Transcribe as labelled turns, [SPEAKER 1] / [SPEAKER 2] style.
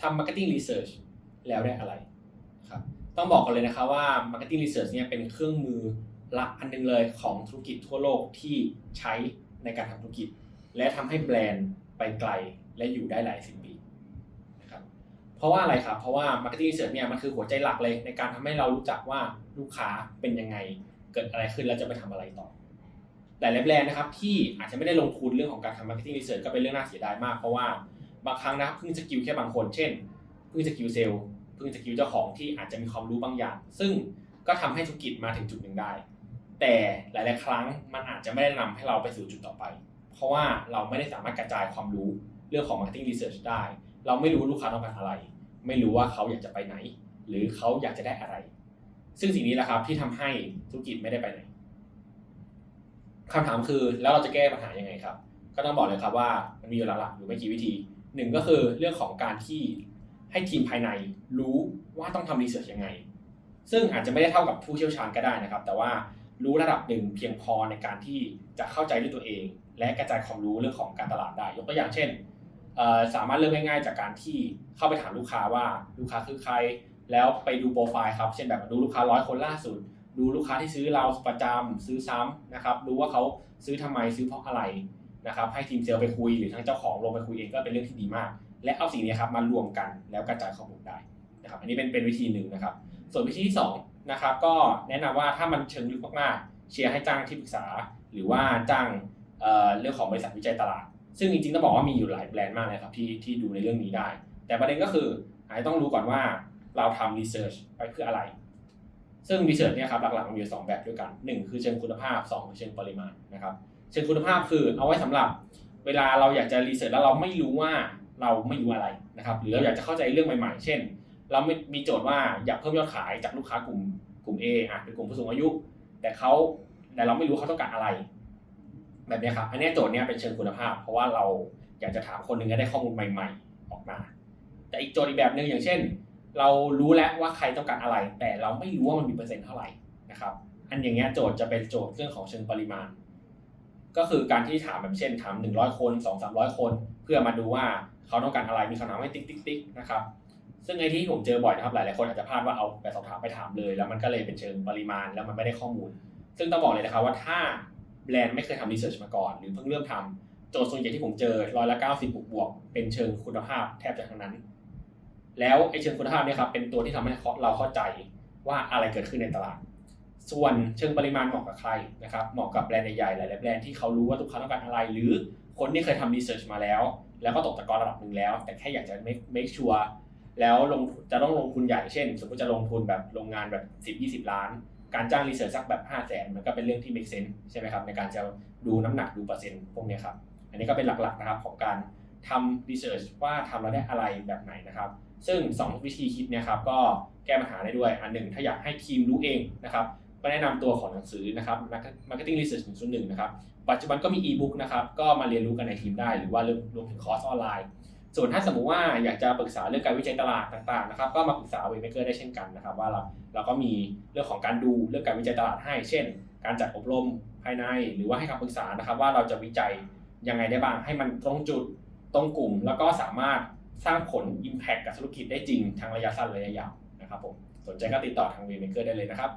[SPEAKER 1] ทำ marketing research แล้วได้อะไรครับต้องบอกกันเลยนะครับว่า marketing research เนี่ยเป็นเครื่องมือหลักอันหนึงเลยของธุรกิจทั่วโลกที่ใช้ในการทำธุรกิจ และทำให้แบรนด์ไปไกลและอยู่ได้หลายสิบปีนะครับเพราะว่าอะไรครับ เพราะว่า marketing research เนี่ยมันคือหัวใจหลักเลยในการทำให้เรารู้จักว่าลูกค้าเป็นยังไง เกิดอะไรขึ้นแล้วจะไปทำอะไรต่อหลายแบรนด์นะครับที่อาจจะไม่ได้ลงทุนเรื่องของการทำ marketing research ก็เป็นเรื่องน่าเสียดายมากเพราะว่า บางครั้งนะครับเพิ่งสกิลแค่บางคน เช่นเพิ่งสกิลเซลล์เพิ่งสกิลเจ้าของที่อาจจะมีความรู้บางอย่าง ซึ่งก็ทำให้ธุรกิจมาถึงจุดหนึ่งได้ แต่หลาย ๆ ครั้งมันอาจจะไม่ได้นำให้เราไปสู่จุดต่อไป เพราะว่าเราไม่ได้สามารถกระจายความรู้เรื่องของ marketing research ได้ เราไม่รู้ลูกค้าต้องการอะไร ไม่รู้ว่าเขาอยากจะไปไหน หรือเขาอยากจะได้อะไร ซึ่งสิ่งนี้แหละครับที่ทำให้ธุรกิจไม่ได้ไปไหนคำถามคือแล้วเราจะแก้ปัญหายังไงครับ ก็ต้องบอกเลยครับว่ามันมีอยู่หลักๆอยู่ไม่กี่วิธี หนึ่งก็คือเรื่องของการที่ให้ทีมภายในรู้ว่าต้องทำรีเสิร์ชยังไง ซึ่งอาจจะไม่ได้เท่ากับผู้เชี่ยวชาญก็ได้นะครับ แต่ว่ารู้ระดับหนึ่งเพียงพอในการที่จะเข้าใจด้วยตัวเอง และกระจายความรู้เรื่องของการตลาดได้ ยกตัวอย่างเช่น สามารถเริ่มง่ายๆ จากการที่เข้าไปถามลูกค้าว่าลูกค้าคือใคร แล้วไปดูโปรไฟล์ครับเช่นแบบดูลูกค้าร้อยคนล่าสุด ดูลูกค้าที่ซื้อเราประจำซื้อซ้ำนะครับ ดูว่าเขาซื้อทำไมซื้อเพราะอะไร นะครับให้ทีมเซลล์ไปคุยหรือทั้งเจ้าของลงไปคุยเองก็เป็นเรื่องที่ดีมาก และเอาสิ่งนี้ครับมารวมกันแล้วกระจายข้อมูลได้นะครับอันนี้เป็นเป็นวิธีหนึ่งนะครับ ส่วนวิธีที่2นะครับก็แนะนำว่าถ้ามันเชิงลึกมากๆเชียร์ให้จ้างที่ปรึกษา หรือว่าจ้างเอ่อเรื่องของบริษัทวิจัยตลาด ซึ่งจริงๆต้องบอกว่ามีอยู่หลายแบรนด์มากเลยครับที่ที่ดูในเรื่องนี้ได้ แต่ประเด็นก็คืออาจจะต้องรู้ก่อนว่าเราทำรีเสิร์ชไปเพื่ออะไร ซึ่งรีเสิร์ชเนี่ยครับหลักๆมันมีอยู่สองแบบด้วยกันหนึ่งคือเชิงคุณภาพสองคือเชิงปริมาณนะครับ เชิงคุณภาพคือเอาไว้สำหรับ เวลาเราอยากจะรีเสิร์ชแล้วเราไม่รู้ว่าเราไม่รู้อะไรนะครับ หรือเราอยากจะเข้าใจเรื่องใหม่ๆ เช่น เราไม่มีโจทย์ว่าอยากเพิ่มยอดขายจากลูกค้ากลุ่มกลุ่ม A อะเป็นกลุ่มผู้สูงอายุ แต่เขาแต่เราไม่รู้เขาต้องการอะไร แบบนี้ครับ อันนี้โจทย์เนี้ยเป็นเชิงคุณภาพ เพราะว่าเราอยากจะถามคนหนึ่งให้ได้ข้อมูลใหม่ ๆ ออกมา แต่อีกโจทย์อีกแบบหนึ่งอย่างเช่น เรารู้แล้วว่าใครต้องการอะไร แต่เราไม่รู้ว่ามันมีเปอร์เซ็นต์เท่าไหร่นะครับ อันอย่างเงี้ยโจทย์จะเป็นโจทย์เรื่องของเชิงปริมาณ ก็คือการที่ถามแบบเช่นถาม 100 คน 2 300 คน เพื่อมาดูว่าเขาต้องการอะไรมีคำถามให้ติ๊กติ๊กติ๊กนะครับซึ่งไอ้ที่ผมเจอบ่อยนะครับหลายๆคนอาจจะพลาดว่าเอาแบบสอบถามไปถามเลย แล้วมันก็เลยเป็นเชิงปริมาณแล้วมันไม่ได้ข้อมูล ซึ่งต้องบอกเลยนะครับว่าถ้าแบรนด์ไม่เคยทำรีเสิร์ชมาก่อน หรือเพิ่งเริ่มทำโจทย์ส่วนใหญ่ที่ผมเจอร้อยละ90บวกบวกเป็นเชิงคุณภาพแทบจะทั้งนั้น แล้วไอ้เชิงคุณภาพเนี่ยครับเป็นตัวที่ทำให้เราเข้าใจว่าอะไรเกิดขึ้นในตลาด ส่วนเชิงปริมาณเหมาะกับใครนะครับเหมาะกับแบรนด์ใหญ่ๆหลายๆแบรนด์ที่เขารู้ว่าลูกค้าต้องการอะไร หรือคนที่เคยทำรีเสิร์ชมาแล้ว แล้วก็ตกตะกอนระดับหนึ่งแล้ว แต่แค่อยากจะ make make sure แล้วลงจะต้องลงทุนใหญ่เช่น สมมติจะลงทุนแบบโรงงานแบบ 10 20 ล้าน การจ้างรีเสิร์ชสักแบบ 5 0 0แสนมันก็เป็นเรื่องที่ make sense ใช่ไหมครับในการจะดูน้ำหนักดูเปอร์เซ็นต์พวกนี้ครับอันนี้ก็เป็นหลักๆนะครับของการทำรีเสิร์ชว่าทำแล้วได้อะไรแบบไหนนะครับ ซึ่ง 2 วิธีคิดเนี่ยครับก็แก้ปัญหาได้ด้วยอันหนึ่งถ้าอยากให้ทีมรู้เองนะครับ ก็แนะนำตัวของหนังสือนะครับ Marketing Research 101 นะครับ ปัจจุบันก็มีอีบุ๊กนะครับ ก็มาเรียนรู้กันในทีมได้ หรือว่ารวมถึงคอร์สออนไลน์ ส่วนถ้าสมมุติว่าอยากจะปรึกษาเรื่องการวิจัยตลาดต่างๆนะครับ ก็มาปรึกษาเวเมเกอร์ได้เช่นกันนะครับ ว่าเราเราก็มีเรื่องของการดูเรื่องการวิจัยตลาดให้ เช่น การจัดอบรมภายใน หรือว่าให้คำปรึกษานะครับ ว่าเราจะวิจัยยังไงได้บ้าง ให้มันตรงจุดตรงกลุ่ม แล้วก็สามารถสร้างผล Impact กับธุรกิจได้จริงทั้งระยะสั้นระยะยาวนะครับผม สนใจก็ติดต่อทางเวเมเกอร์ได้เลยนะครับ